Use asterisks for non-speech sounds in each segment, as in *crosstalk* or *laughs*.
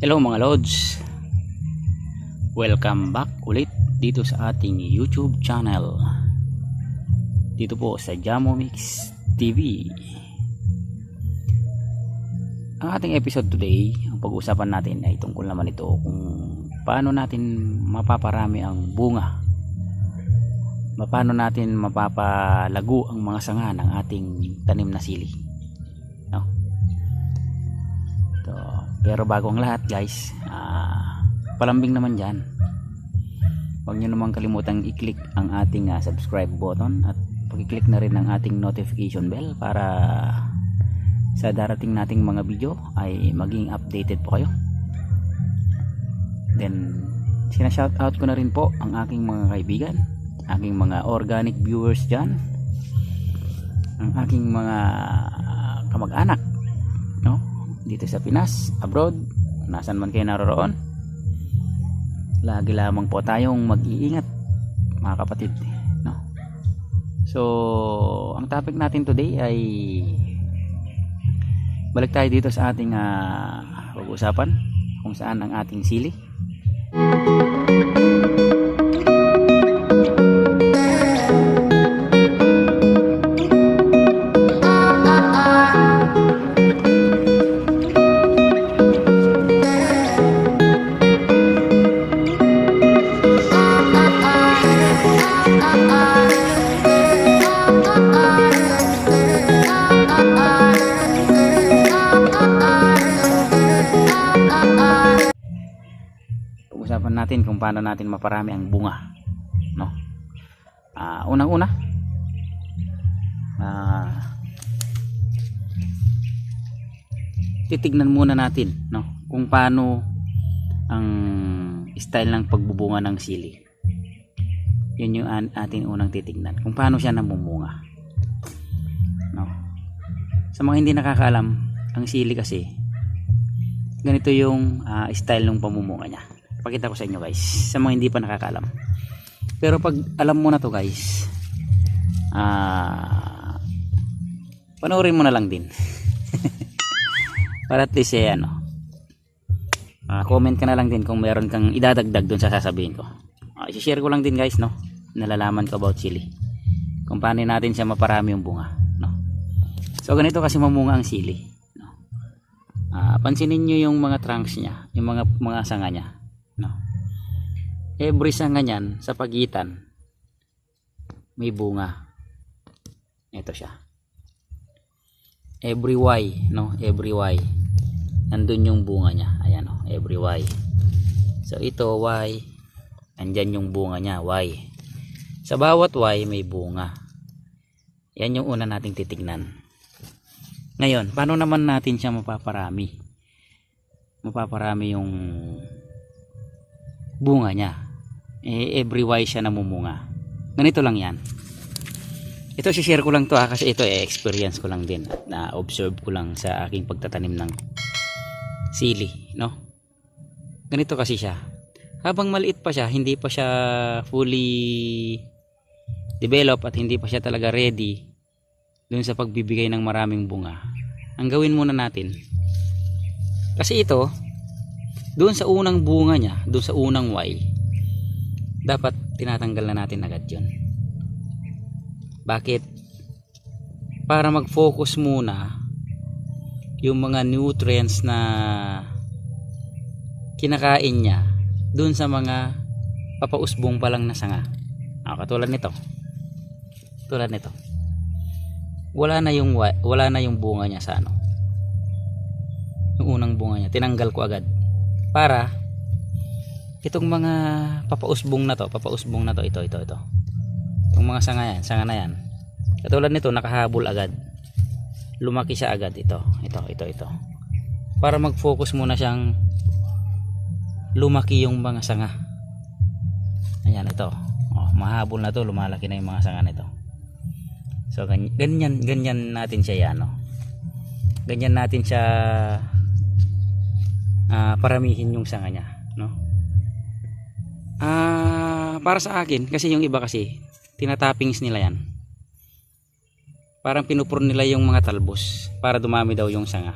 Hello mga Lods. Welcome back ulit dito sa ating YouTube channel. Dito po sa Jamo Mix TV Ang ating episode today Ang pag-uusapan natin ay tungkol naman ito Kung paano natin mapaparami ang bunga. Paano natin mapapalago ang mga sanga ng ating tanim na sili. No? Ito. Pero bago ang lahat guys, ah, palambing naman dyan. Huwag nyo naman kalimutang i-click ang ating ah, subscribe button at pag-click na rin ang ating notification bell para sa darating nating mga video ay maging updated po kayo. Then, sinashoutout ko na rin po ang aking mga kaibigan, aking mga organic viewers dyan, ang aking mga kamag-anak? Dito sa Pinas, abroad, nasan man kayo naroroon. Lagi lamang po tayong mag-iingat, mga kapatid. No? So, ang topic natin today ay balik tayo dito sa ating uh, pag-usapan kung saan ang ating sili. Pag-usapan natin kung paano natin maparami ang bunga. No? Ah, unang-una, ah, titignan muna natin no kung paano ang style ng pagbubunga ng sili yun yung ating unang titignan kung paano siya namumunga no sa mga hindi nakakaalam ang sili kasi ganito yung ah, style ng pamumunga niya pakita ko sa inyo guys sa mga hindi pa nakakaalam. Pero pag alam mo na to guys ah panoorin mo na lang din. *laughs* Para at least eh, ano ah, comment ka na lang din kung meron kang idadagdag dun sa sasabihin ko. Uh, share ko lang din guys no nalalaman ko about sili kung paano natin siya maparami yung bunga no. So ganito kasi mamunga ang sili no. Ah, pansinin nyo yung mga trunks niya yung mga mga sanga niya no. Every sanga niyan sa pagitan may bunga. Ito siya. Every Y no? Every Y nandun yung bunga niya. Ayan o every Y so ito Y andyan yung bunga niya Y sa bawat Y may bunga. Yan yung una nating titignan. Ngayon paano naman natin siya mapaparami? Mapaparami yung bunga niya. Eh, every Y siya namumunga. Ganito lang yan. Ito share ko lang to ha kasi ito eh, experience ko lang din. Na observe ko lang sa aking pagtatanim ng sili no? Ganito kasi siya. Habang maliit pa siya hindi pa siya fully develop at hindi pa siya talaga ready dun sa pagbibigay ng maraming bunga ang gawin muna natin kasi ito doon sa unang bunga niya doon sa unang Y dapat tinatanggal na natin agad yun bakit? Para mag-focus muna yung mga nutrients na kinakain niya dun sa mga papausbong pa lang na sanga. Ah, katulad nito. Tulad nito. Wala na yung wa- wala na yung bunga niya sa ano. Yung unang bunga niya, tinanggal ko agad. Para itong mga papausbong na to, papausbong na to, ito, ito, ito. Yung mga sanga yan, sanga na yan. Katulad nito nakahabol agad. Lumaki siya agad ito ito ito ito. Para mag focus muna siyang lumaki yung mga sanga. Ayan ito. Oh, mahabol na to lumalaki na yung mga sanga nito. So ganyan ganyan, natin siya yan no? ganyan natin siya ah, paramihin yung sanga niya no? Ah para sa akin kasi yung iba kasi tinatappings nila yan. Parang pinupur nila yung mga talbos para dumami daw yung sanga.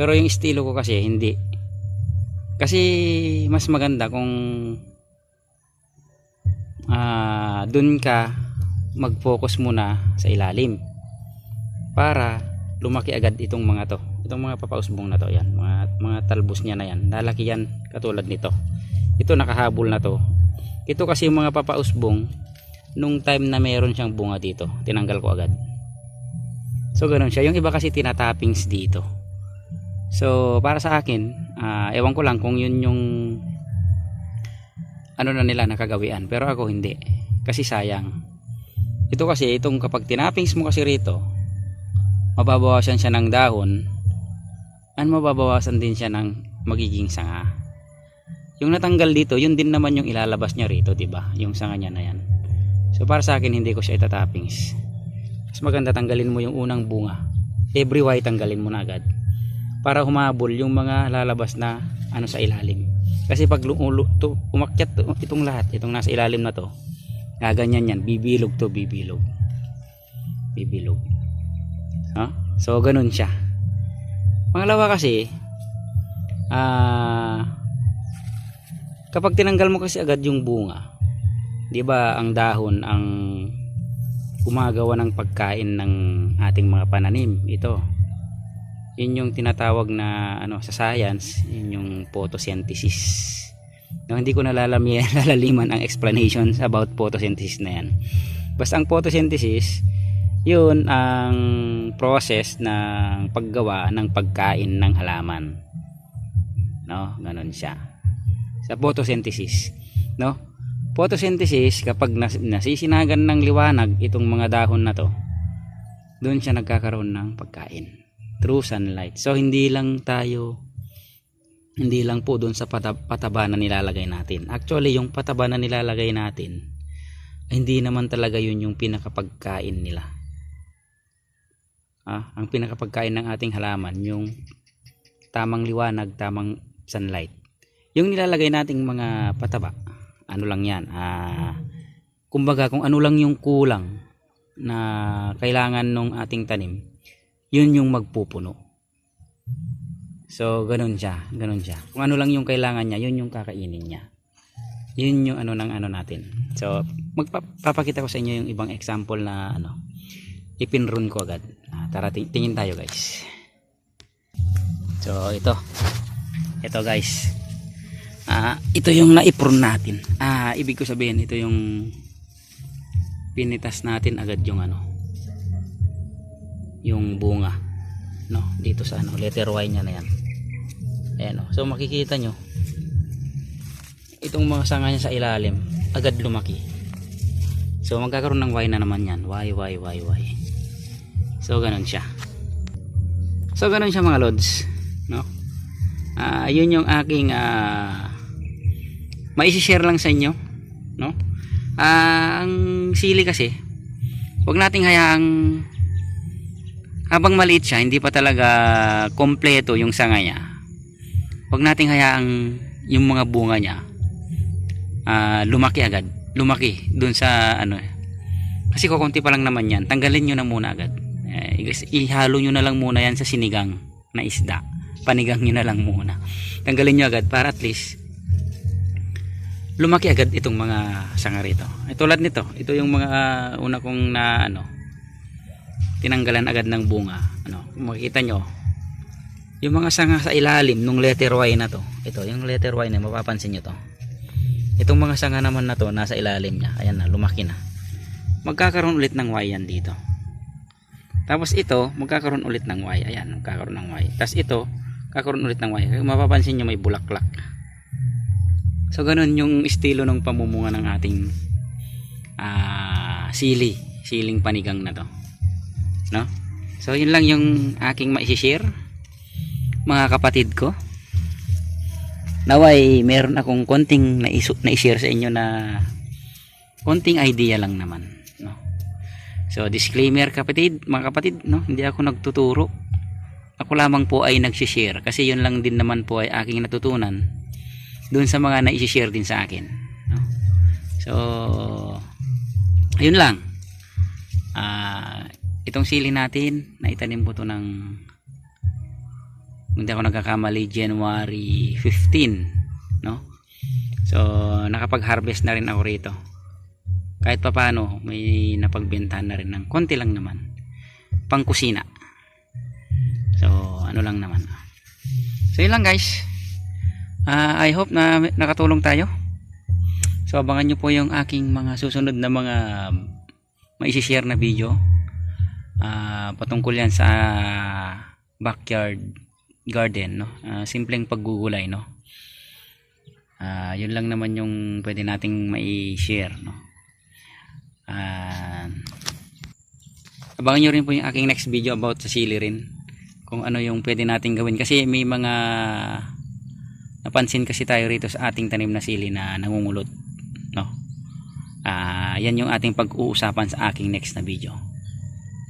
Pero yung estilo ko kasi hindi. Kasi mas maganda kung ah dun ka mag-focus muna sa ilalim. Para lumaki agad itong mga to. Itong mga papausbong na to yan. Mga, mga talbos niya na yan. Lalaki yan katulad nito. Ito nakahabol na to. Ito kasi yung mga papausbong nung time na meron siyang bunga dito tinanggal ko agad. So ganun siya. Yung iba kasi tinatappings dito. So para sa akin ah, ewan ko lang kung yun yung ano na nila nakagawian pero ako hindi. Kasi sayang. Ito kasi itong kapag tinappings mo kasi rito mababawasan siya ng dahon at mababawasan din siya ng magiging sanga. Yung natanggal dito yun din naman yung ilalabas niya rito 'di ba? Yung sanga niya na yan. So para sa akin hindi ko siya itatappings. Mas maganda tanggalin mo yung unang bunga. Every white tanggalin mo na agad. Para humabol yung mga lalabas na ano sa ilalim. Kasi pag to, umakyat to, itong lahat itong nasa ilalim na to gaganyan yan. Bibilog to bibilog. Bibilog ha? so ganun siya. Pangalawa kasi ah kapag tinanggal mo kasi agad yung bunga di ba ang dahon ang gumagawa ng pagkain ng ating mga pananim? Ito. Yun yung tinatawag na ano sa science yun yung photosynthesis. No, hindi ko *laughs* nalalami lalaliman ang explanations about photosynthesis na yan. Basta ang photosynthesis yun ang process ng paggawa ng pagkain ng halaman. No? Ganun siya. Sa photosynthesis. No? Photosynthesis kapag nas- nasisinagan ng liwanag itong mga dahon na to doon siya nagkakaroon ng pagkain. Through sunlight. So hindi lang tayo hindi lang po doon sa pata- pataba na nilalagay natin. Actually yung pataba na nilalagay natin hindi naman talaga yun yung pinakapagkain nila ah, ang pinakapagkain ng ating halaman yung tamang liwanag tamang sunlight. Yung nilalagay nating mga pataba ano lang yan ah, kumbaga kung ano lang yung kulang na kailangan ng ating tanim yun yung magpupuno. So ganun siya ganun siya. Kung ano lang yung kailangan niya yun yung kakainin niya. Yun yung ano ng ano natin. So magpapakita ko sa inyo yung ibang example na ano ipinrun ko agad. Ah, tara ting- tingin tayo guys. So ito. Ito guys. Ah, ito yung naiprun natin. Ah, ibig ko sabihin ito yung pinitas natin agad yung ano yung bunga no? Dito sa ano letter Y niya na yan. Ayan so makikita nyo itong mga sanga niya sa ilalim agad lumaki. So magkakaroon ng Y na naman yan. Y Y Y Y so ganun siya. So ganun siya mga lods no? Ah yun yung aking ah maisi-share lang sa inyo no? Ah ang sili kasi wag nating hayaang habang maliit siya hindi pa talaga kompleto yung sanga niya. Wag nating hayaang yung mga bunga niya ah, lumaki agad lumaki dun sa ano kasi kukunti pa lang naman yan tanggalin nyo na muna agad eh, ihalo nyo na lang muna yan sa sinigang na isda. Panigang nyo na lang muna. Tanggalin nyo agad para at least lumaki agad itong mga sanga rito eh, tulad nito ito yung mga ah, una kong na ano tinanggalan agad ng bunga. Ano makikita nyo yung mga sanga sa ilalim nung letter Y na to ito yung letter Y na mapapansin nyo to. Itong mga sanga naman na to nasa ilalim niya. Ayan na lumaki na. Magkakaroon ulit ng Y yan dito tapos ito magkakaroon ulit ng Y. Ayan magkakaroon ng Y. Tapos ito kakaroon ulit ng Y. Mapapansin nyo may bulaklak. So ganun yung estilo ng pamumunga ng ating ah, sili. Siling panigang na to. No? So yun lang yung aking ma-share mga kapatid ko. Naway meron akong konting naisu- na-share sa inyo na konting idea lang naman so disclaimer kapatid mga kapatid no? Hindi ako nagtuturo. Ako lamang po ay nag-share kasi yun lang din naman po ay aking natutunan doon sa mga na-share din sa akin no? so ayun lang. Ah itong sili natin na itanim ko to ng hindi ako nagkakamali January 15 no? So nakapag-harvest na rin ako rito kahit papano may napagbentahan na rin ng konti lang naman. Pang kusina so ano lang naman. So yun lang guys. Ah, I hope na nakatulong tayo. So abangan nyo po yung aking mga susunod na mga maisishare na video. Ah, patungkol yan sa backyard garden no? Ah, simpleng paggugulay no? Ah, yun lang naman yung pwede nating mai-share no Ah, abangan nyo rin po yung aking next video about sa sili rin. Kung ano yung pwede nating gawin. Kasi may mga napansin kasi tayo rito sa ating tanim na sili na nangungulot no? Ah, yan yung ating pag-uusapan sa aking next na video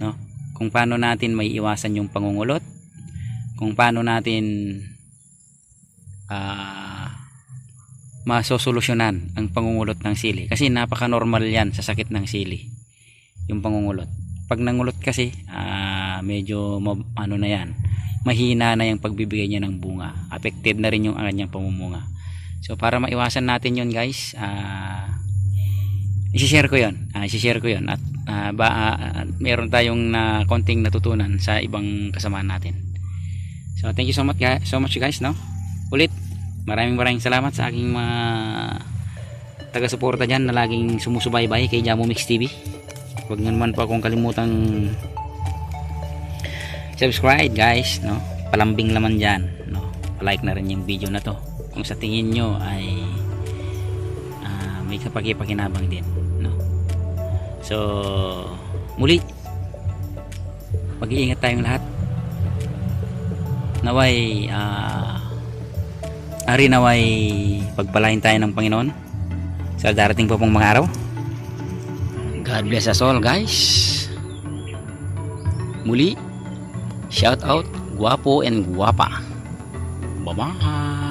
no? Kung paano natin may iwasan yung pangungulot kung paano natin ah masosolusyonan ang pangungulot ng sili. Kasi napaka normal yan sa sakit ng sili yung pangungulot. Pag nangulot kasi ah, medyo ano na yan mahina na yung pagbibigay niya ng bunga. Affected na rin yung kanyang pamumunga. So para maiwasan natin yun guys ah i-share ko yun. Ah, i-share ko yun. At ah, ba, ah, meron tayong na konting natutunan sa ibang kasamaan natin. So thank you so much guys, so much guys no? Ulit maraming maraming salamat sa aking mga taga-suporta dyan na laging sumusubaybay kay Jamo Mix TV huwag nyo naman po akong kalimutang subscribe guys no? Palambing naman dyan no? Like na rin yung video na to. Kung sa tingin nyo ay ah, may kapakipakinabang din no? So muli mag-iingat tayong lahat. Naway ah ari naway pagpalain tayo ng Panginoon. Sa darating pa pong mga araw. God bless us all guys. Muli shout out guwapo and guwapa bye bye